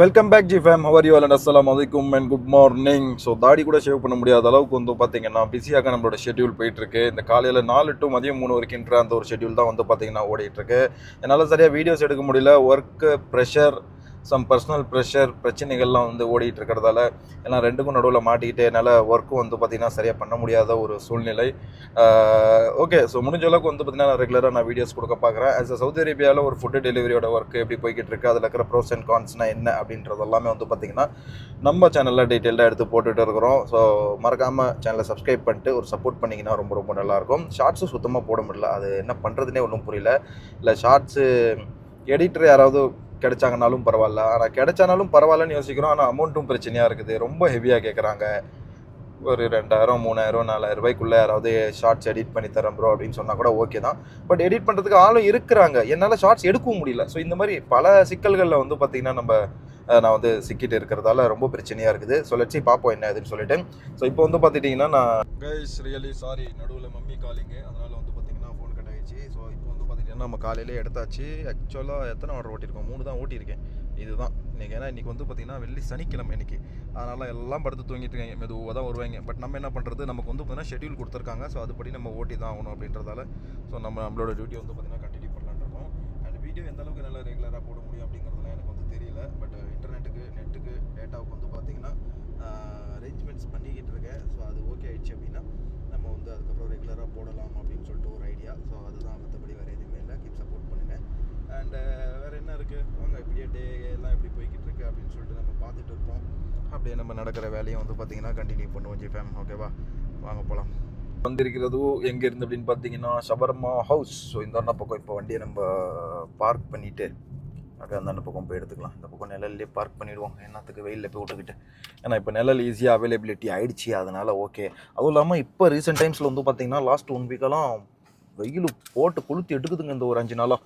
Welcome back G fam how are you and அஸ்லாம் வலைக்கும் and good morning so தாடி கூட ஷேவ் பண்ண முடியாத அளவுக்கு வந்து பார்த்தீங்கன்னா பிஸியாக நம்மளோட ஷெட்யூல் போயிட்டுருக்கு. இந்த காலையில் நாலு டு மதியம் மூணு வரைக்கும்ன்ற அந்த ஒரு ஷெட்யூல் தான் வந்து பார்த்தீங்கன்னா ஓடிட்டுருக்கு. என்னால் சரியாக வீடியோஸ் எடுக்க முடியல. Work pressure some personal pressure பிரச்சனைகள்லாம் வந்து ஓடிட்டு இருக்கிறதால எல்லாம் ரெண்டுக்கும் நடுவில் மாட்டிக்கிட்டு என்னால் ஒர்க்கும் வந்து பார்த்திங்கன்னா சரியாக பண்ண முடியாத ஒரு சூழ்நிலை. ஓகே ஸோ முடிஞ்ச அளவுக்கு வந்து பார்த்திங்கன்னா ரெகுலராக நான் வீடியோஸ் கொடுக்க பார்க்குறேன் ஆஸ் அ சவுதி அரேபியாவில் ஒரு ஃபுட்டு டெலிவரியோட ஒர்க் எப்படி போய்கிட்டு இருக்குது அதில் இருக்கிற ப்ரோஸ் அண்ட் கான்ஸ்னா என்ன அப்படின்றது எல்லாமே வந்து பார்த்திங்கன்னா நம்ம சேனலில் டீட்டெயிலாக எடுத்து போட்டுட்டு இருக்கிறோம். ஸோ மறக்காமல் சேனலை சப்ஸ்கிரைப் பண்ணிட்டு ஒரு சப்போர்ட் பண்ணிங்கன்னா ரொம்ப ரொம்ப நல்லாயிருக்கும் ஷார்ட்ஸும் சுத்தமாக போட முடியல. அது என்ன பண்ணுறதுனே ஒன்றும் புரியல. இல்லை ஷார்ட்ஸு எடிட்டர் யாராவது கிடைச்சாங்கனாலும் பரவாயில்ல. ஆனால் கிடைச்சானாலும் பரவாயில்லன்னு யோசிக்கிறோம். ஆனால் அமௌண்ட்டும் பிரச்சனையாக இருக்குது. ரொம்ப ஹெவியாக கேட்குறாங்க ஒரு ரெண்டாயிரம் மூணாயிரம் நாலாயிரம் ரூபாய்க்குள்ளே யாராவது ஷார்ட்ஸ் எடிட் பண்ணி தரேன் ப்ரோ அப்படின்னு சொன்னால் கூட ஓகே தான். பட் எடிட் பண்ணுறதுக்கு ஆளும் இருக்கிறாங்க. என்னால் ஷார்ட்ஸ் எடுக்கவும் முடியல. ஸோ இந்த மாதிரி பல சிக்கல்களில் வந்து பார்த்திங்கன்னா நம்ம நான் வந்து சிக்கிட்டு இருக்கிறதால ரொம்ப பிரச்சனையாக இருக்குது. ஸோ லட்சி பார்ப்போம் என்ன இதுன்னு சொல்லிட்டு. ஸோ இப்போ வந்து பார்த்துட்டிங்கன்னா நான் கைஸ் ரியலி சாரி நடுவில் மம்மி காலிங்கு அதனால் வந்து பார்த்திங்கன்னா ஃபோன் கட் ஆகிடுச்சு ஸோ நம்ம காலையிலே எடுத்தாச்சு. ஆக்சுவலாக எத்தனை ஆர்டர் ஓட்டியிருக்கோம்? மூணு தான் ஓட்டியிருக்கேன். இதுதான். இன்றைக்கி ஏன்னா இன்றைக்கி வந்து பார்த்திங்கன்னா வெள்ளி சனிக்கிழமை இன்னைக்கு. அதனால் எல்லாம் படுத்து தூங்கிட்டு இருக்காங்க மெதுவாக தான் வருவாங்க. பட் நம்ம என்ன பண்ணுறது நமக்கு வந்து பார்த்திங்கன்னா ஷெட்யூல் கொடுத்துருக்காங்க. ஸோ அதுபடி நம்ம ஓட்டி தான் ஆகணும் அப்படின்றதால ஸோ நம்ம நம்மளோட டியூட்டி வந்து பார்த்திங்கன்னா கண்டினியூ பண்ணலான்னு இருக்கோம். அண்ட் வீடியோ எந்த அளவுக்கு நல்லா ரெகுலராக போட முடியும் அப்படிங்கிறதுலாம் எனக்கு வந்து தெரியல. பட் இன்டர்நெட்டுக்கு நெட்டுக்கு டேட்டாவுக்கு வந்து பார்த்திங்கன்னா அரேஞ்ச்மெண்ட்ஸ் பண்ணிக்கிட்டு இருக்கேன். ஸோ அது ஓகே ஆயிடுச்சு அப்படின்னா நம்ம வந்து அதுக்கப்புறம் ரெகுலராக போடலாம் அப்படின்னு சொல்லிட்டு ஒரு ஐடியா ஸோ அதுதான் மற்றபடி வேறு கீப் சப்போர்ட் பண்ணுங்கள் அண்டு uh, வேறு என்ன இருக்குது வாங்க இப்படியே டே எல்லாம் எப்படி போய்கிட்டு இருக்கு அப்படின்னு சொல்லிட்டு நம்ம பார்த்துட்டு இருப்போம். அப்படியே நம்ம நடக்கிற வேலையை வந்து பார்த்திங்கன்னா கண்டினியூ பண்ணுவோம் ஜிஃபேம் ஓகேவா வாங்க போகலாம் வந்திருக்கிறது எங்கே இருந்து அப்படின்னு பார்த்தீங்கன்னா சபர்மா ஹவுஸ் ஸோ இந்த அண்ணா பக்கம் இப்போ வண்டியை நம்ம பார்க் பண்ணிவிட்டு அப்படியே அந்த அந்த பக்கம் போய் எடுத்துக்கலாம். இந்த பக்கம் நிழல்லே பார்க் பண்ணிவிடுவோம் என்னத்துக்கு வெயிலில் போய் விட்டுக்கிட்டு. ஏன்னா இப்போ நிழல் ஈஸியாக அவைலபிலிட்டி ஆகிடுச்சி அதனால் ஓகே அதுவும் இல்லாமல் இப்போ ரீசெண்ட் டைம்ஸில் வந்து பார்த்திங்கன்னா லாஸ்ட் ஒன் வீக்கெல்லாம் வெயில் போட்டு கொளுத்தி எடுக்குதுங்க இந்த ஒரு அஞ்சு நாளாக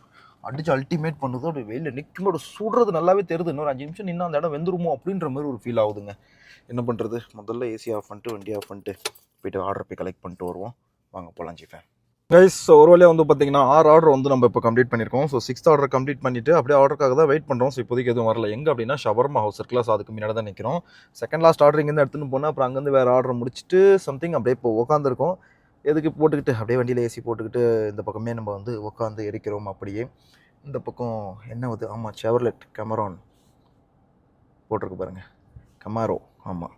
அடிச்சு அல்டிமேட் பண்ணுது அப்படி வெயிலில் நிற்கும்போது சுடுறது நல்லாவே தெரியுது. இன்னொரு அஞ்சு நிமிஷம் நின்று அந்த இடம் வெந்துருமோ அப்படின்ற மாதிரி ஒரு ஃபீல் ஆகுதுங்க. என்ன பண்ணுறது முதல்ல ஏசி ஆஃப் பண்ணிட்டு வண்டி ஆஃப் பண்ணிட்டு போயிட்டு ஆர்டர் போய் கலெக்ட் பண்ணிட்டு வருவோம். வாங்க போகலாம் ஜிஃபேன் கைஸ் ஒரு வழியாக வந்து பார்த்தீங்கன்னா ஆறு ஆர்டர் வந்து நம்ம இப்போ கம்ப்ளீட் பண்ணியிருக்கோம். ஸோ சிக்ஸ்த் ஆர்டர் கம்ப்ளீட் பண்ணிட்டு அப்படியே ஆர்டருக்காக தான் வெயிட் பண்ணுறோம் ஸோ இப்போதைக்கு எதுவும் வரல. எங்கே அப்படின்னா ஷவர்மா ஹவுஸ் இருக்குல்ல ஸோ அதுக்கு முன்னாடி தான் நிற்கிறோம் செகண்ட் லாஸ்ட் ஆர்டர் இங்கேருந்து எடுத்துன்னு போனால் அப்புறம் அங்கேருந்து வேறு ஆர்டர் முடிச்சுட்டு சம்திங் அப்படியே இப்போ உட்காந்துருக்கோம் எதுக்கு போட்டுக்கிட்டு அப்படியே வண்டியில் ஏசி போட்டுக்கிட்டு இந்த பக்கமே நம்ம வந்து உட்காந்து எரிக்கிறோம் அப்படியே. இந்த பக்கம் என்ன வந்து ஆமாம் செவர்லெட் கமரான் போட்டிருக்கு பாருங்கள் கமாரோ ஆமாம்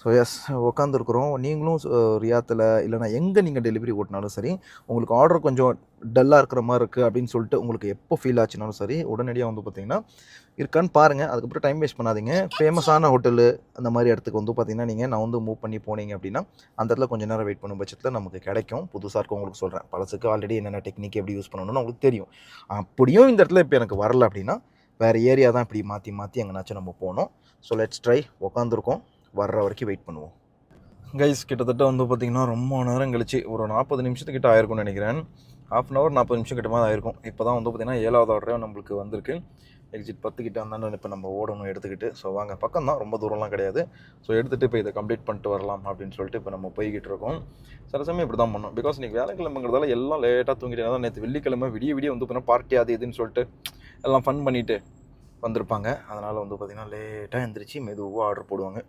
ஸோ எஸ் உட்காந்துருக்குறோம் நீங்களும் ரியாத்தில் இல்லைனா எங்கே நீங்கள் டெலிவரி ஓட்டினாலும் சரி உங்களுக்கு ஆர்டர் கொஞ்சம் டல்லாக இருக்கிற மாதிரி இருக்குது அப்படின்னு சொல்லிட்டு உங்களுக்கு எப்போ ஃபீல் ஆச்சுனாலும் சரி உடனடியாக வந்து பார்த்தீங்கன்னா இருக்கான்னு பாருங்கள் அதுக்கப்புறம் டைம் வேஸ்ட் பண்ணாதீங்க. ஃபேமஸான ஹோட்டலு அந்த மாதிரி இடத்துக்கு வந்து பார்த்தீங்கன்னா நீங்கள் நான் வந்து மூவ் பண்ணி போனீங்க அப்படின்னா அந்த இடத்துல கொஞ்சம் நேரம் வெயிட் பண்ணும் பட்சத்தில் நமக்கு கிடைக்கும். புதுசாக இருக்கும் உங்களுக்கு சொல்கிறேன் பழசுக்கு ஆல்ரெடி என்னென்ன டெக்னிக் எப்படி யூஸ் பண்ணணும்னு உங்களுக்கு தெரியும். அப்படியும் இந்த இடத்துல இப்போ எனக்கு வரல அப்படின்னா வேறு ஏரியா தான் இப்படி மாற்றி மாற்றி எங்கேனாச்சும் நம்ம போனோம் ஸோ லெட்ஸ் ட்ரை உக்காந்துருக்கோம். வர்ற வரைக்கும் வெயிட் பண்ணுவோம். கைஸ் கிட்டத்தட்ட வந்து பார்த்திங்கன்னா ரொம்ப நேரம் கழிச்சு ஒரு நாற்பது நிமிஷத்துக்கிட்ட ஆயிருக்கும்னு நினைக்கிறேன். ஹாஃப் அன் ஹவர் நாற்பது நிமிஷம் கிட்ட மாதிரி ஆயிருக்கும். இப்போ தான் வந்து பார்த்திங்கன்னா ஏழாவது ஆர்டரே நம்மளுக்கு வந்திருக்கு. எக்ஸிட் பத்து கிட்ட வந்தாலும் இப்போ நம்ம ஓடணும் எடுத்துக்கிட்டு. ஸோ வாங்க பக்கம் தான் ரொம்ப தூரம்லாம் கிடையாது. ஸோ எடுத்துகிட்டு இப்போ இதை கம்ப்ளீட் பண்ணிட்டு வரலாம் அப்படின்னு சொல்லிட்டு இப்போ நம்ம போய்கிட்டு இருக்கோம். சில சமயம் இப்படி தான் பண்ணோம். பிகாஸ் இன்றைக்கி வேலைக்கிழமைங்கிறதால எல்லாம் லேட்டாக தூங்கிட்டு தான் நேற்று வெள்ளிக்கிழமை விடிய விடிய வந்து பார்த்தீங்கன்னா பார்ட்டி அது இதுன்னு சொல்லிட்டு எல்லாம் ஃபன் பண்ணிவிட்டு வந்திருப்பாங்க. அதனால் வந்து பார்த்திங்கன்னா லேட்டாக எழுந்திரிச்சு மெதுவாக ஆர்டர் போடுவாங்க.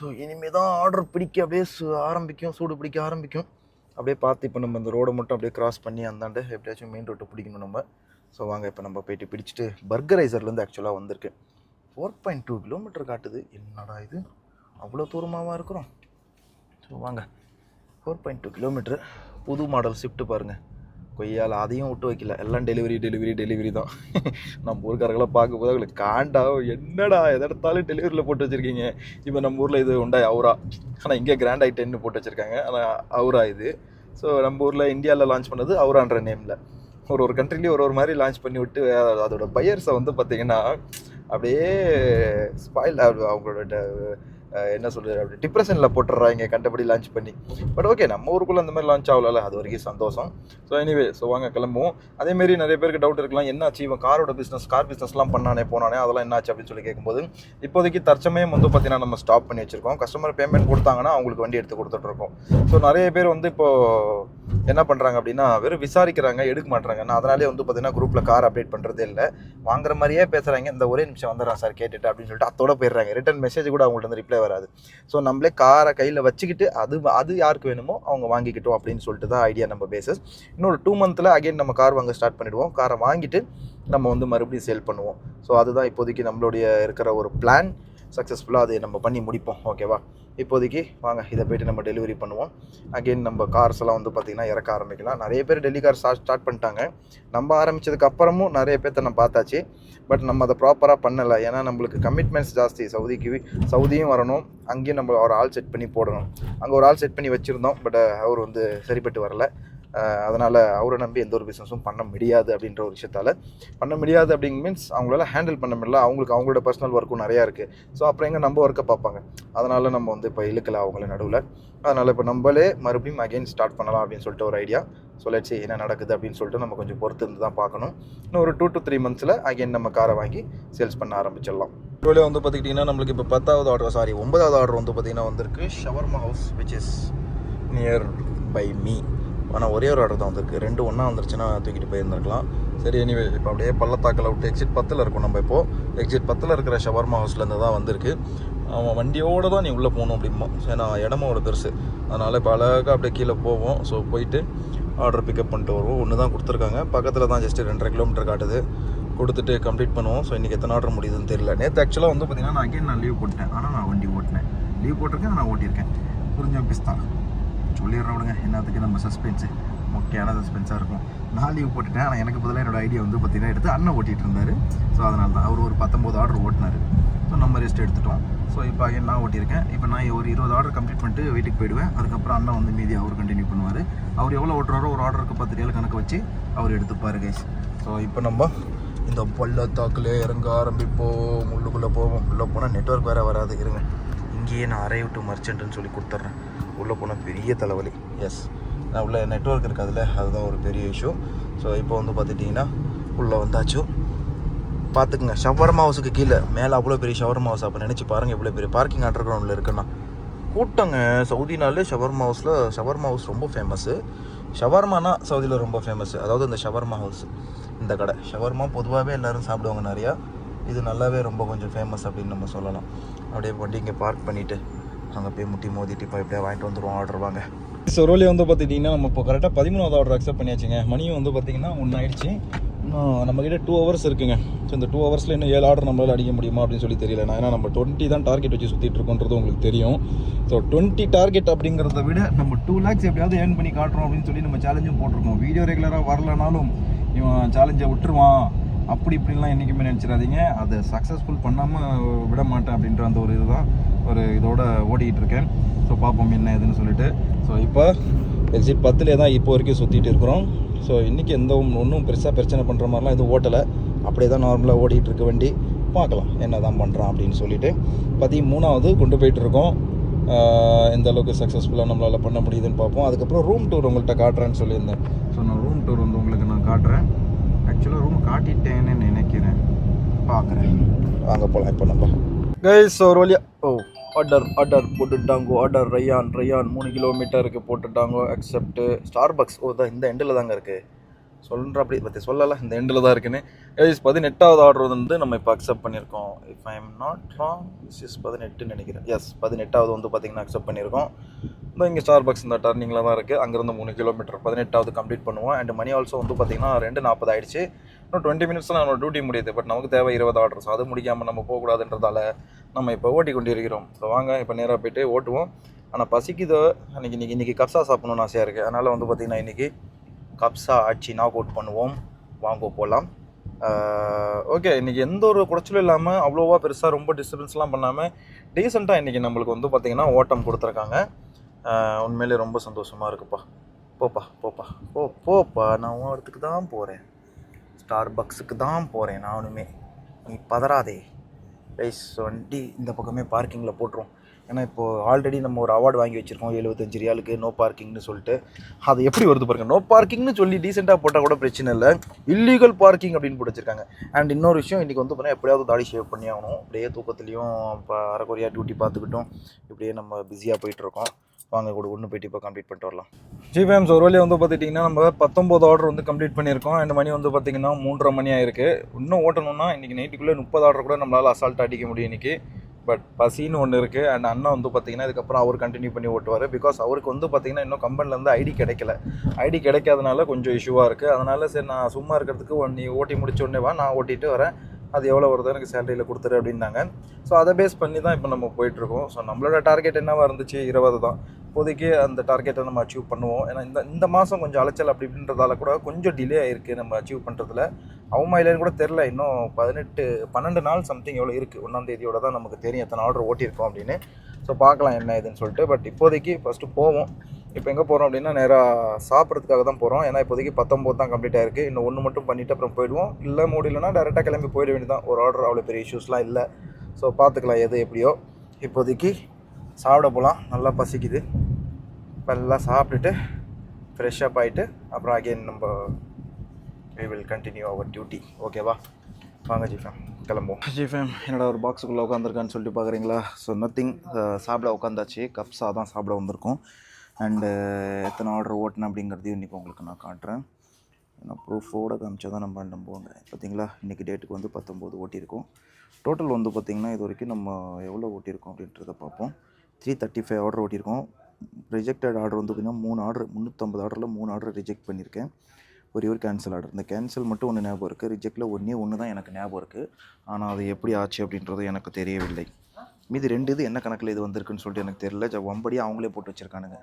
ஸோ இனிமேல் தான் ஆர்டர் பிடிக்க அப்படியே சு- ஆரம்பிக்கும் சூடு பிடிக்க ஆரம்பிக்கும். அப்படியே பார்த்து இப்போ நம்ம இந்த ரோடை மட்டும் அப்படியே கிராஸ் பண்ணி அந்தாண்டு எப்படியாச்சும் மெயின் ரோட்டை பிடிக்கணும் நம்ம. ஸோ வாங்க இப்போ நம்ம போயிட்டு பிடிச்சிட்டு பர்கரைசர்லேருந்து ஆக்சுவலாக வந்திருக்கு. ஃபோர் பாயிண்ட் டூ கிலோமீட்டர் காட்டுது. என்னடா இது? அவ்வளோ தூரமாவா இருக்கிறோம்? ஸோ வாங்க. ஃபோர் பாயிண்ட் டூ கிலோமீட்டர் புது மாடல் ஷிஃப்ட்டு பாருங்கள் கொய்யால் அதையும் விட்டு வைக்கல. எல்லாம் டெலிவரி டெலிவரி டெலிவரி தான். நம்ம ஊருக்காரங்களாம் பார்க்கும்போது அவங்களுக்கு காண்டா என்னடா எதை எடுத்தாலும் டெலிவரியில் போட்டு வச்சுருக்கீங்க. இப்போ நம்ம ஊரில் இது உண்டா அவுரா? ஆனால் இங்கே கிராண்ட் ஐட்டன்னு போட்டு வச்சுருக்காங்க. ஆனால் அவுரா இது? ஸோ நம்ம ஊரில் இந்தியாவில் லான்ச் பண்ணது அவுரான்ற நேமில் ஒரு ஒரு கண்ட்ரிலையும் ஒரு ஒரு மாதிரி லான்ச் பண்ணி விட்டு அதோட பையர்ஸை வந்து பார்த்திங்கன்னா அப்படியே ஸ்பாயில் அவங்களோட என்ன சொல்கிறது அப்படி டிப்ரெஷனில் போட்டுடுறாங்க கண்டபடி லான்ச் பண்ணி. பட் ஓகே நம்ம ஊருக்குள்ளே அந்த மாதிரி லான்ச் ஆகல அது வரைக்கும் சந்தோஷம். ஸோ எனிவே ஸோ வாங்க கிளம்புவோம். அதேமாரி நிறைய பேருக்கு டவுட் இருக்கலாம் என்னாச்சு இவன் காரோட பிஸ்னஸ் கார் பிஸ்னஸ்லாம் பண்ணானே போனானே அதெல்லாம் என்னாச்சு அப்படின்னு சொல்லி கேட்கும்போது இப்போதைக்கு தற்சமயம் வந்து பார்த்தீங்கன்னா நம்ம ஸ்டாப் பண்ணி வச்சுருக்கோம். கஸ்டமர் பேமெண்ட் கொடுத்தாங்கன்னா அவங்களுக்கு வண்டி எடுத்து கொடுத்துட்ருக்கோம் ஸோ நிறைய பேர் வந்து இப்போது என்ன பண்ணுறாங்க அப்படின்னா வெறும் விசாரிக்கிறாங்க எடுக்க மாட்றாங்க. நான் அதனாலே வந்து பார்த்தீங்கன்னா குரூப்பில் கார் அப்டேட் பண்ணுறதே இல்லை. வாங்குற மாதிரியே பேசுகிறாங்க இந்த ஒரே நிமிஷம் வந்துடுறான் சார் கேட்டுட்டு அப்படின்னு சொல்லிட்டு அதோட போயிடுறாங்க. ரிட்டன் மெசேஜ் கூட அவங்கள்ட்ட வந்து ரிப்ளை வராது. ஸோ நம்மளே காரை கையில் வச்சுக்கிட்டு அது அது யாருக்கு வேணுமோ அவங்க வாங்கிக்கிட்டோம் அப்படின்னு சொல்லிட்டு தான் ஐடியா நம்ம பேசஸ் இன்னொரு டூ மந்த்தில் அகைன் நம்ம கார் வாங்க ஸ்டார்ட் பண்ணிடுவோம். காரை வாங்கிட்டு நம்ம வந்து மறுபடியும் சேல் பண்ணுவோம். ஸோ அதுதான் இப்போதைக்கு நம்மளுடைய இருக்கிற ஒரு பிளான் சக்ஸஸ்ஃபுல்லாக அதை நம்ம பண்ணி முடிப்போம். ஓகேவா இப்போதைக்கு வாங்க இதை போய்ட்டு நம்ம டெலிவரி பண்ணுவோம். அகெயின் நம்ம கார்ஸ் எல்லாம் வந்து பார்த்திங்கன்னா இறக்க ஆரம்பிக்கலாம். நிறைய பேர் டெல்லி கார் ஸ்டார்ட் ஸ்டார்ட் பண்ணிட்டாங்க. நம்ம ஆரம்பித்ததுக்கு அப்புறமும் நிறைய பேர்த்த நம்ம பார்த்தாச்சு. பட் நம்ம அதை ப்ராப்பராக பண்ணலை. ஏன்னா நம்மளுக்கு கமிட்மெண்ட்ஸ் ஜாஸ்தி. சவுதிக்கு சவுதியும் வரணும். அங்கேயும் நம்ம ஒரு ஆள் செட் பண்ணி போடணும். அங்கே ஒரு ஆள் செட் பண்ணி வச்சுருந்தோம். பட் அவர் வந்து சரிப்பட்டு வரலை. அதனால் அவரை நம்பி எந்த ஒரு பிஸ்னஸும் பண்ண முடியாது அப்படின்ற ஒரு விஷயத்தால் பண்ண முடியாது அப்படிங்க மீன்ஸ் அவங்களால ஹேண்டில் பண்ண முடியல. அவங்களுக்கு அவங்களோட பர்சனல் ஒர்க்கும் நிறையா இருக்குது ஸோ அப்புறம் எங்கே நம்ம ஒர்க்கை பார்ப்பாங்க. அதனால் நம்ம வந்து இப்போ இழுக்கல அவங்கள நடுவில். அதனால் இப்போ நம்மளே மறுபடியும் அகைன் ஸ்டார்ட் பண்ணலாம் அப்படின்னு சொல்லிட்டு ஒரு ஐடியா சொல்லச்சு என்ன நடக்குது அப்படின்னு சொல்லிட்டு நம்ம கொஞ்சம் பொறுத்து இருந்து தான் பார்க்கணும். இன்னும் ஒரு டூ டு த்ரீ மந்த்ஸில் அகைன் நம்ம காரை வாங்கி சேல்ஸ் பண்ண ஆரம்பிச்சிடலாம். இவ்வளோ வந்து பார்த்துக்கிட்டிங்கன்னா நம்மளுக்கு இப்போ பத்தாவது ஆர்டர் சாரி ஒன்பதாவது ஆர்டர் வந்து பார்த்திங்கன்னா வந்திருக்கு. Shawarma house which is near by me ஆனால் ஒரே ஒரு ஆர்டர் தான் வந்திருக்கு. ரெண்டு ஒன்றா வந்துருச்சுன்னா தூக்கிட்டு போயிருந்துருக்கலாம். சரி எனிவே இப்போ அப்படியே பள்ளத்தாக்கில் விட்டு எக்ஸிட் பத்தில் இருக்கும் நம்ம இப்போது எக்ஸிட் பத்தில் இருக்கிற ஷவர்மா ஹவுஸ்லேருந்து தான் வந்திருக்கு. அவன் வண்டியோடு தான் நீ உள்ளே போகணும் அப்படிமா ஏன்னா இடமும் அவ்வளோ பெருசு. அதனால் இப்போ அழகாக அப்படியே கீழே போவோம். ஸோ போயிட்டு ஆர்டர் பிக்கப் பண்ணிட்டு வருவோம். ஒன்று தான் கொடுத்துருக்காங்க. பக்கத்தில் தான் ஜஸ்ட்டு ரெண்டரை கிலோமீட்டர் காட்டுது. கொடுத்துட்டு கம்ப்ளீட் பண்ணுவோம். ஸோ இன்றைக்கி எத்தனை ஆர்டர் முடியுதுன்னு தெரியல. நேற்று ஆக்சுவலாக வந்து பார்த்தீங்கன்னா நான் அகைன் நான் லீவ் போட்டேன் ஆனால் நான் வண்டி ஓட்டினேன். லீவ் போட்டிருக்கேன் நான் ஓட்டியிருக்கேன். புரிஞ்ச பிஸ்தான் சொல்லிடுறேன் விடுங்க என்னத்துக்கு நம்ம சஸ்பென்ஸு முக்கியமான சஸ்பென்ஸாக இருக்கும். நான் லீவ் போட்டுட்டேன். ஆனால் எனக்கு பதிலாக என்னோட ஐடியா வந்து பார்த்தீங்கன்னா எடுத்து அண்ணன் ஓட்டிகிட்டு இருந்தார். ஸோ அதனால தான் அவர் ஒரு பத்தொம்போது ஆர்டர் ஓட்டினார். ஸோ நம்ம ரெஸ்ட் எடுத்துட்டோம். ஸோ இப்போ அகைன் நான் ஓட்டியிருக்கேன். இப்போ நான் ஒரு இருபது ஆர்டர் கம்ப்ளீட் பண்ணிட்டு வீட்டுக்கு போயிடுவேன். அதுக்கப்புறம் அண்ணன் வந்து மீதி அவர் கண்டினியூ பண்ணுவார். அவர் எவ்வளோ ஓட்டுறாரோ ஒரு ஆர்டருக்கு பத்து ரியல் கணக்கு வச்சு அவர் எடுத்துப்பார் கைஸ் ஸோ இப்போ நம்ம இந்த பள்ளத்தாக்கில் இறங்க ஆரம்பிப்போம். உள்ளுக்குள்ளே போவோம். உள்ளே போனால் நெட்ஒர்க் வேறு வராது. இருங்க. இங்கேயே நான் அரை விட்டு மர்ச்சன்ட்னு சொல்லி கொடுத்துட்றேன். உள்ளே போனால் பெரிய தலைவலி. எஸ் நான் உள்ள நெட்ஒர்க் இருக்காதுல்ல அதுதான் ஒரு பெரிய இஷ்யூ ஸோ இப்போ வந்து பார்த்துட்டிங்கன்னா உள்ளே வந்தாச்சு. பார்த்துக்குங்க. ஷவர்மா ஹவுஸுக்கு கீழே மேலே அவ்வளோ பெரிய ஷவர்மா ஹவுஸ் அப்போ நினச்சி பாருங்கள் இவ்வளோ பெரிய பார்க்கிங் அண்டர் கிரவுண்டில் இருக்குன்னா. கூட்டங்க சவுதினாலே ஷவர்மா ஹவுஸில் ஷவர்மா ஹவுஸ் ரொம்ப ஃபேமஸ்ஸு ஷவர்மானா சவுதியில் ரொம்ப ஃபேமஸ் அதாவது இந்த ஷவர்மா ஹவுஸ் இந்த கடை. ஷவர்மா பொதுவாகவே எல்லோரும் சாப்பிடுவாங்க நிறையா. இது நல்லாவே ரொம்ப கொஞ்சம் ஃபேமஸ் அப்படின்னு நம்ம சொல்லலாம். அப்படியே வண்டி இங்கே பார்க் பண்ணிவிட்டு அங்கே போய் முட்டி மோதிட்டு இப்போ எப்படியா வாங்கிட்டு வந்துடுவோம் ஆர்டர் வாங்க. சொரோலி வந்து பார்த்துட்டிங்கன்னா நம்ம இப்போ கரெக்டாக பதிமூணாவது ஆர்டர் அக்செப்ட் பண்ணியாச்சுங்க. மணியும் வந்து பார்த்திங்கன்னா ஒன்று ஆயிடுச்சு இன்னும் நம்மக்கிட்ட டூ ஹவர்ஸ் இருக்குங்க. ஸோ இந்த டூ ஹவர்ஸில் இன்னும் ஏழு ஆர்டர் நம்மளால் அடிக்க முடியுமா அப்படின்னு சொல்லி தெரியல. நான் ஏன்னா நம்ம டுவெண்ட்டி தான் டார்கெட் வச்சு சுற்றிட்டு இருக்கோன்றது உங்களுக்கு தெரியும். ஸோ டுவெண்ட்டி டார்கெட் அப்படிங்கிறத விட நம்ம டூ லேக்ஸ் எப்படியாவது ஏர்ன் பண்ணி காட்டுறோம் அப்படின்னு சொல்லி நம்ம சேலஞ்சும் போட்டிருக்கோம். வீடியோ ரெகுலராக வரலனாலும் இவன் சேலஞ்சை விட்டுருவான். அப்படி இப்படின்லாம் என்றைக்குமே நினச்சிடாதீங்க. அதை சக்ஸஸ்ஃபுல் பண்ணாமல் விட மாட்டேன் அப்படின்ற அந்த ஒரு இதுதான். ஒரு இதோட ஓடிக்கிட்டு இருக்கேன் ஸோ பார்ப்போம் என்ன ஏதுன்னு சொல்லிட்டு. ஸோ இப்போ எக்ஸிட் பத்துலேயே தான் இப்போ வரைக்கும் சுற்றிட்டு இருக்கிறோம். ஸோ இன்றைக்கி எந்த ஒன்றும் பெருசாக பிரச்சனை பண்ணுற மாதிரிலாம் எதுவும் ஓட்டலை. அப்படியே தான் நார்மலாக ஓடிட்டு இருக்க வண்டி. பார்க்கலாம் என்ன தான் பண்ணுறான் அப்படின்னு சொல்லிட்டு. பற்றி மூணாவது கொண்டு போயிட்டுருக்கோம் எந்த அளவுக்கு சக்ஸஸ்ஃபுல்லாக நம்மளால் பண்ண முடியுதுன்னு பார்ப்போம். அதுக்கப்புறம் ரூம் டூர் உங்கள்கிட்ட காட்டுறேன்னு சொல்லியிருந்தேன். ஸோ நான் ரூம் டூர் வந்து உங்களுக்கு நான் காட்டுறேன். ஆக்சுவலாக ரூம் காட்டிட்டேன்னு நினைக்கிறேன். பார்க்குறேன். வாங்க போகலாம் இப்போ நம்ம. கைஸ் ஒரு வழியா ஓ. ஆர்டர் ஆர்டர் போட்டுட்டாங்கோ. ஆர்டர் ரயான் ரயான் மூணு கிலோமீட்டருக்கு போட்டுட்டாங்கோ. அக்செப்ட் ஸ்டார் பக்ஸ் ஓ தான் இந்த எண்டில் தாங்க இருக்குது சொல்கிற அப்படி பற்றி சொல்லலை இந்த எண்டில் தான் இருக்குன்னு. இஸ் பதினெட்டாவது ஆர்டர் வந்து நம்ம இப்போ அக்செப்ட் பண்ணியிருக்கோம். If I am not wrong is is பதினெட்டுன்னு நினைக்கிறேன். எஸ் பதினெட்டாவது வந்து பார்த்திங்கன்னா அக்செப்ட் பண்ணியிருக்கோம். இந்த இங்கே ஸ்டார் பக்ஸ் இந்த டர்னிங்கில் தான் இருக்குது அங்கேருந்து மூணு கிலோமீட்டர் பதினெட்டாவது கம்ப்ளீட் பண்ணுவோம். அண்ட் மணி ஆல்சோ வந்து பார்த்திங்கன்னா ரெண்டு நாற்பது ஆயிடுச்சு. இன்னும் டுவெண்ட்டி மினிட்ஸில் நம்ம டியூட்டி முடியுது. பட் நமக்கு தேவை இருபது ஆர்டர்ஸ் அது முடிக்காமல் நம்ம போகக்கூடாதுன்றதால நம்ம இப்போ ஓட்டி கொண்டு இருக்கிறோம் ஸோ வாங்க இப்போ நேராக போயிட்டு ஓட்டுவோம். ஆனால் பசிக்குதோ. அன்றைக்கி இன்றைக்கி இன்றைக்கி கப்ஸா சாப்பிட்ணுன்னு ஆசையாக இருக்குது அதனால் வந்து பார்த்திங்கன்னா இன்றைக்கி கப்ஸா ஆச்சு நாக் அவுட் பண்ணுவோம். வாங்க போகலாம் ஓகே இன்றைக்கி எந்த ஒரு குறைச்சலும் இல்லாமல் அவ்வளோவா பெருசாக ரொம்ப டிஸ்டர்பன்ஸ்லாம் பண்ணாமல் டீசெண்டாக இன்றைக்கி நம்மளுக்கு வந்து பார்த்திங்கன்னா ஓட்டம் கொடுத்துருக்காங்க. உண்மையிலே ரொம்ப சந்தோஷமாக இருக்குப்பா. போப்பா போப்பா. போ போப்பா. நான் உன் இடத்துக்கு தான் போகிறேன் ஸ்டார் பக்ஸுக்கு தான் போகிறேன் நானுமே. நீ பதறாதே. ரைஸ் வண்டி இந்த பக்கமே பார்க்கிங்கில் போட்டுரும். ஏன்னா இப்போது ஆல்ரெடி நம்ம ஒரு அவார்டு வாங்கி வச்சுருக்கோம். எழுபத்தஞ்சு ரியாலுக்கு நோ பார்க்கிங்னு சொல்லிட்டு. அது எப்படி வருது பாருங்க. நோ பார்க்கிங்னு சொல்லி டீசெண்டாக போட்டால் கூட பிரச்சனை இல்லை. இல்லீகல் பார்க்கிங் அப்படின்னு போட்டு வச்சுருக்காங்க. அண்ட் இன்னொரு விஷயம் இன்றைக்கி வந்து பார்த்தீங்கன்னா எப்படியாவது தாடி ஷேவ் பண்ணி ஆகணும். அப்படியே தூக்கத்துலேயும் இப்போ அரைக்குறையாக டியூட்டி பார்த்துக்கிட்டும். இப்படியே நம்ம பிஸியாக போயிட்டுருக்கோம் வாங்க கூட ஒன்று போயிட்டு இப்போ கம்ப்ளீட் பண்ணிட்டு வரலாம். ஜிஃபேம்ஸ் ஒரு வழியாக வந்து பார்த்துட்டிங்கன்னா நம்ம பத்தொம்போது ஆர்டர் வந்து கம்ப்ளீட் பண்ணியிருக்கோம். அண்ட் மணி வந்து பார்த்திங்கன்னா மூன்றரை மணி ஆயிருக்கு. இன்னும் ஓட்டணும்னா இன்றைக்கி நைட்டுக்குள்ளே முப்பது ஆர்டர் கூட நம்மளால் அசால்ட் அடிக்க முடியும் இன்றைக்கி பட் பசின்னு ஒன்று இருக்குது அண்ட் அண்ணன் வந்து பார்த்திங்கன்னா இதுக்கப்புறம் அவர் கண்டினியூ பண்ணி ஓட்டுவார். பிகாஸ் அவருக்கு வந்து பார்த்திங்கன்னா இன்னும் கம்பெனிலேருந்து ஐடி கிடைக்கல. ஐடி கிடைக்காதனால கொஞ்சம் இஷ்யூவாக இருக்குது அதனால் சரி நான் சும்மா இருக்கிறதுக்கு ஒன் நீ ஓட்டி முடிச்ச உடனே வா நான் ஓட்டிகிட்டு வரேன். அது எவ்வளோ வருதோ எனக்கு சேலரியில் கொடுத்துரு அப்படின்னாங்க. ஸோ அதை பேஸ் பண்ணி தான் இப்போ நம்ம போயிட்டுருக்கோம். ஸோ நம்மளோட டார்கெட் என்னவா இருந்துச்சு? இருபது தான். இப்போதைக்கு அந்த டார்கெட்டை நம்ம அச்சீவ் பண்ணுவோம். ஏன்னா இந்த இந்த மாதம் கொஞ்சம் அலைச்சல் அப்படி இப்படின்றதால கூட கொஞ்சம் டிலே ஆயிருக்கு நம்ம அச்சீவ் பண்ணுறதுல அவமா கூட தெரில இன்னும் பதினெட்டு பன்னெண்டு நாள் சம்திங் எவ்வளோ இருக்குது ஒன்றாம் தேதியோட தான் நமக்கு தெரியும். எத்தனை ஆர்டர் ஓட்டியிருக்கோம் அப்படின்னு. ஸோ பார்க்கலாம் என்ன இதுன்னு சொல்லிட்டு. பட் இப்போதைக்கு ஃபஸ்ட்டு போவோம். இப்போ எங்கே போகிறோம் அப்படின்னா நேராக சாப்பிட்றதுக்காக தான் போகிறோம் ஏன்னா இப்போதைக்கு பத்தொம்போது தான் கம்ப்ளீட் ஆயிருக்கு. இன்னும் ஒன்று மட்டும் பண்ணிவிட்டு அப்புறம் போயிடுவோம். இல்லை முடியலன்னா டேரெக்டாக கிளம்பி போயிட வேண்டியதான் ஒரு ஆர்டர் அவ்வளோ பெரிய இஷ்யூஸ்லாம் இல்லை. ஸோ பார்த்துக்கலாம் எது எப்படியோ. இப்போதைக்கு சாப்பிட போகலாம் நல்லா பசிக்குது. இப்போ நல்லா சாப்பிட்டுட்டு ஃப்ரெஷ்ஷப் ஆகிட்டு அப்புறம் அகெயின் நம்ம we will continue our duty ஓகேவா வாங்க ஜிஃபா. கிளம்புவோம். ஜிஃபேம் என்னடா ஒரு பாக்ஸுக்குள்ளே உட்காந்துருக்கான்னு சொல்லிட்டு பார்க்குறீங்களா ஸோ நத்திங் சாப்பிட உட்காந்தாச்சு கப்ஸாக தான் சாப்பிட வந்திருக்கோம். அண்டு எத்தனை ஆர்டர் ஓட்டினேன் அப்படிங்கிறதையும் இன்றைக்கி உங்களுக்கு நான் காட்டுறேன். நான் ப்ரூஃபோடு காமிச்சா தான் நம்ம நம்புவாங்க பார்த்தீங்களா இன்றைக்கி டேட்டுக்கு வந்து பத்தொம்போது ஓட்டியிருக்கோம். டோட்டல் வந்து பார்த்திங்கன்னா இது வரைக்கும் நம்ம எவ்வளோ ஓட்டியிருக்கோம் அப்படின்றத பார்ப்போம். த்ரீ தேர்ட்டி ஃபைவ் ஆர்டர் ஓட்டியிருக்கோம். ரிஜெக்டட் ஆர்டர் வந்து பார்த்திங்கன்னா மூணு ஆர்டர் முந்நூற்றம்பது ஆர்டரில் மூணு ஆர்டர் ரிஜெக்ட் பண்ணியிருக்கேன். ஒரே ஒரு கேன்சல் ஆர்டர் இந்த கேன்சல் மட்டும் ஒன்று ஞாபகம் இருக்குது ரிஜெக்டில் ஒன்றே ஒன்று தான் எனக்கு ஞாபகம் இருக்குது ஆனால் அது எப்படி ஆச்சு அப்படின்றது எனக்கு தெரியவில்லை. மீதி ரெண்டு இது என்ன கணக்கில் இது வந்திருக்குன்னு சொல்லிட்டு எனக்கு தெரியல. ஜ வம்படியாக அவங்களே போட்டு வச்சுருக்கானுங்க.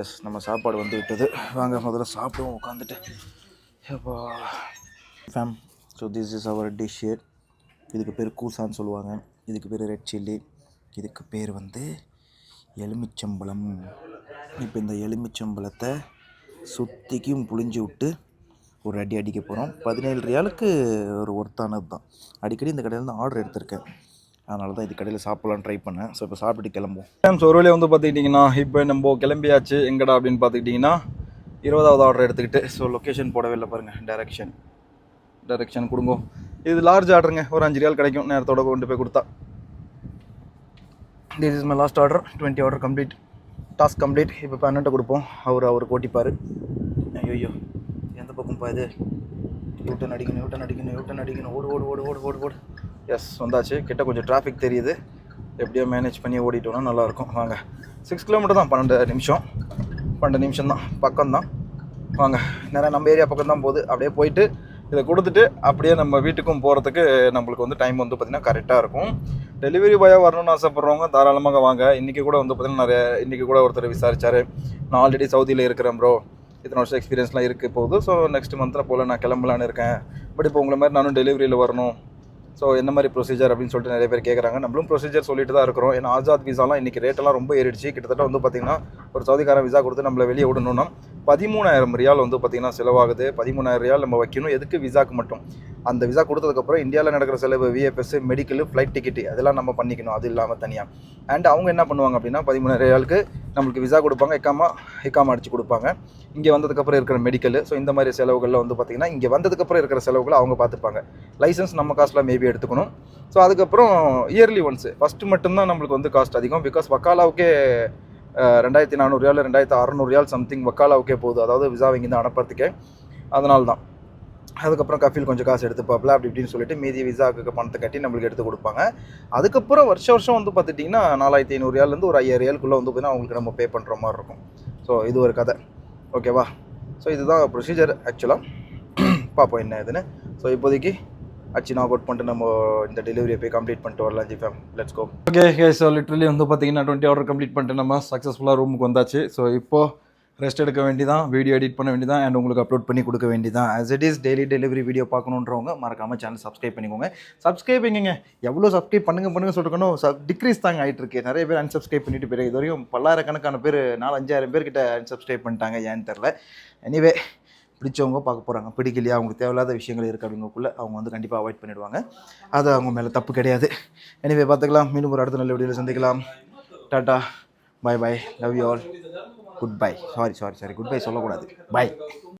எஸ் நம்ம சாப்பாடு வந்து விட்டது. வாங்க முதல்ல சாப்பிடுவோம் உட்காந்துட்டு எப்போ. Fam so this is our dish இதுக்கு பேர் கூசான்னு சொல்லுவாங்க. இதுக்கு பேர் ரெட் சில்லி இதுக்கு பேர் வந்து எலுமிச்சம்பழம். இப்போ இந்த எலுமிச்சம்பழத்தை சுத்திக்கும் புழிஞ்சு விட்டு ஒரு அடி அடிக்க போகிறோம் பதினேழு ரியாலுக்கு ஒரு ஒர்த்தானது தான் அடிக்கடி இந்த கடையில் தான் ஆர்டர் எடுத்திருக்கேன். அதனால தான் இது கடையில் சாப்பிட்லான்னு ட்ரை பண்ணேன். ஸோ இப்போ சாப்பிட்டு கிளம்புவோம். மேம் ஒரு வழியாக வந்து பார்த்துக்கிட்டிங்கன்னா இப்போ நம்ம கிளம்பியாச்சு. எங்கடா அப்படின்னு பார்த்துக்கிட்டிங்கன்னா இருபதாவது ஆர்டர் எடுத்துக்கிட்டு ஸோ லொக்கேஷன் போடவே இல்லை பாருங்கள் டேரக்ஷன் டேரக்ஷன் கொடுங்க. இது லார்ஜ் ஆர்டருங்க ஒரு அஞ்சு ரியால் கிடைக்கும். நேரத்தோட கொண்டு போய் கொடுத்தா. This is my last order twenty order complete task complete இப்போ பன்னெண்டை கொடுப்போம். அவர் அவர் ஓட்டிப்பார் ஐயோ பக்கம்ப்பா இது யூட்டன் அடிக்கணும் யூட்டன் அடிக்கணும் யூட்டன் அடிக்கணும் ஓடு ஓடு ஓடு ஓடு ஓடு ஓடு. எஸ் வந்தாச்சு. கிட்ட கொஞ்சம் டிராஃபிக் தெரியுது. எப்படியோ மேனேஜ் பண்ணி ஓடிட்டோம்னா நல்லாயிருக்கும். வாங்க. சிக்ஸ் கிலோமீட்டர் தான் பன்னெண்டு நிமிஷம். பன்னெண்டு நிமிஷம் தான். பக்கம் தான். வாங்க. நேராக நம்ம ஏரியா பக்கம் தான் போகுது. அப்படியே போயிட்டு இதை கொடுத்துட்டு அப்படியே நம்ம வீட்டுக்கும் போகிறதுக்கு நம்மளுக்கு வந்து டைம் வந்து பார்த்திங்கன்னா கரெக்டாக இருக்கும். டெலிவரி பாயாக வரணும்னு ஆசைப்பட்றவங்க தாராளமாக வாங்க. இன்றைக்கி கூட வந்து பார்த்திங்கன்னா நிறைய இன்றைக்கி கூட ஒருத்தர் விசாரிச்சார். நான் ஆல்ரெடி சவுதியில் இருக்கிறேன் ப்ரோ இத்தனை வருஷம் எக்ஸ்பீரியன்ஸ்லாம் இருக்குது போகுது. ஸோ நெக்ஸ்ட் மந்தில் போல் நான் கிளம்பலான்னு இருக்கேன். பட் இப்போ உங்களை மாதிரி நானும் டெலிவரியில் வரணும். ஸோ என்ன மாதிரி ப்ரொசீஜர் அப்படின்னு சொல்லிட்டு நிறைய பேர் கேட்குறாங்க நம்மளும் ப்ரொசீஜர் சொல்லிட்டு தான் இருக்கிறோம். ஏன்னா ஆசாத் விசாலாம் இன்றைக்கி ரேட்டெல்லாம் ரொம்ப ஏறிடுச்சு. கிட்டத்தட்ட வந்து பார்த்திங்கன்னா ஒரு சவுதிக்காரன் விசா கொடுத்து நம்மளை வெளியே விடணும்னா பதிமூணாயிரம் ரியால் வந்து பார்த்திங்கன்னா செலவாகுது. பதிமூணாயிரம் ரியால் நம்ம வைக்கணும். எதுக்கு விசாக்கு மட்டும்? அந்த விசா கொடுத்ததுக்கப்புறம் இந்தியாவில் நடக்கிற செலவு விஎஃப்எஸ் மெடிக்கல் ஃப்ளைட் டிக்கெட் அதெல்லாம் நம்ம பண்ணிக்கணும். அது இல்லாமல் தனியாக அண்ட் அவங்க என்ன பண்ணுவாங்க அப்படின்னா பதிமூணாயிரம் ரியாலுக்கு நம்மளுக்கு விசா கொடுப்பாங்க. எக்காமா எக்காமா அடித்து கொடுப்பாங்க. இங்கே வந்ததுக்கப்புறம் இருக்கிற மெடிக்கல் ஸோ இந்த மாதிரி செலவுகளில் வந்து பார்த்திங்கன்னா இங்கே வந்ததுக்கப்புறம் இருக்கிற செலவுகளை அவங்க பார்த்துப்பாங்க. லைசன்ஸ் நம்ம காஸ்ட்டில் மேபி எடுத்துக்கணும். ஸோ அதுக்கப்புறம் இயர்லி ஒன்ஸு ஃபஸ்ட்டு மட்டும்தான் நம்மளுக்கு வந்து காஸ்ட் அதிகம். பிகாஸ் வக்காலாவுக்கே அஹ், ரெண்டாயிரத்தி நானூறுரியால் ரெண்டாயிரத்தி அறநூறுயால் சம்திங் வக்காலாவுக்கே போகுது. அதாவது விசா இங்கேருந்து அனுப்புறதுக்கே. அதனால தான் அதுக்கப்புறம் கஃபீல் கொஞ்சம் காசு எடுத்துப்பாப்பில் அப்படி இப்படின்னு சொல்லிட்டு மீதி விசாவுக்கு பணத்தை கட்டி நம்மளுக்கு எடுத்து கொடுப்பாங்க. அதுக்கப்புறம் வருஷம் வருஷம் வந்து பார்த்துட்டிங்கன்னா நாலாயிரத்தி ஐநூறுயாலேருந்து ஒரு ஐயாயிரம் ரியாலுக்குள்ளே வந்து பார்த்தீங்கன்னா அவங்களுக்கு நம்ம பே பண்ணுற மாதிரி இருக்கும். ஸோ இது ஒரு கதை. ஓகேவா ஸோ இதுதான் ப்ரொசீஜர் ஆக்சுவலாக பார்ப்போம் என்ன இதுன்னு ஸோ இப்போதைக்கு அச்சு நாக் அவுட் பண்ணிட்டு நம்ம இந்த டெலிவரியை போய் கம்ப்ளீட் பண்ணிட்டு வரலாம் G fam let's go okay okay so literally வந்து பார்த்தீங்கன்னா டுவெண்ட்டி ஆர்டர் கம்ப்ளீட் பண்ணிட்டு நம்ம சக்ஸஸ்ஃபுல்லாக ரூமுக்கு வந்தாச்சு. ஸோ இப்போது ரெஸ்ட் எடுக்க வேண்டிதான் வீடியோ எடிட் பண்ண வேண்டியதான் அண்ட் உங்களுக்கு அப்லோட் பண்ணி கொடுக்க வேண்டியதான் as it is daily delivery video பார்க்கணுன்றவங்க மறக்காமல் சேனல் சப்ஸ்கிரைப் பண்ணிக்கோங்க. சப்ஸ்கிரைபிங்க எவ்வளோ சப்ஸ்கிரைப் பண்ணுங்க பண்ணுங்க சொல்லிருக்கணும் சப் டிக்ரீஸ் தாங்க ஆகிட்டு இருக்கு. நிறைய பேர் அன்சப்ஸ்கிரைப் பண்ணிட்டு போயிருக்கு. இது வரையும் பல்லாயிரக்கணக்கான பேர் நாலு அஞ்சாயிரம் பேர் அன்சப்ஸ்கிரைப் பண்ணிட்டாங்க ஏன்னு தெரில எனிவே பிடிச்சவங்க பார்க்க போகிறாங்க பிடிக்கலையா? அவங்களுக்கு தேவையில்லாத விஷயங்கள் இருக்குது அப்படிங்கக்குள்ள அவங்க வந்து கண்டிப்பாக அவாய்ட் பண்ணிடுவாங்க. அது அவங்க மேலே தப்பு கிடையாது. எனிவே பார்த்துக்கலாம். மீண்டும் ஒரு அடுத்த நல்ல வீடியோவில் சந்திக்கலாம். Tata. Bye bye love you all good bye sorry sorry sorry good bye சொல்லக்கூடாது. பை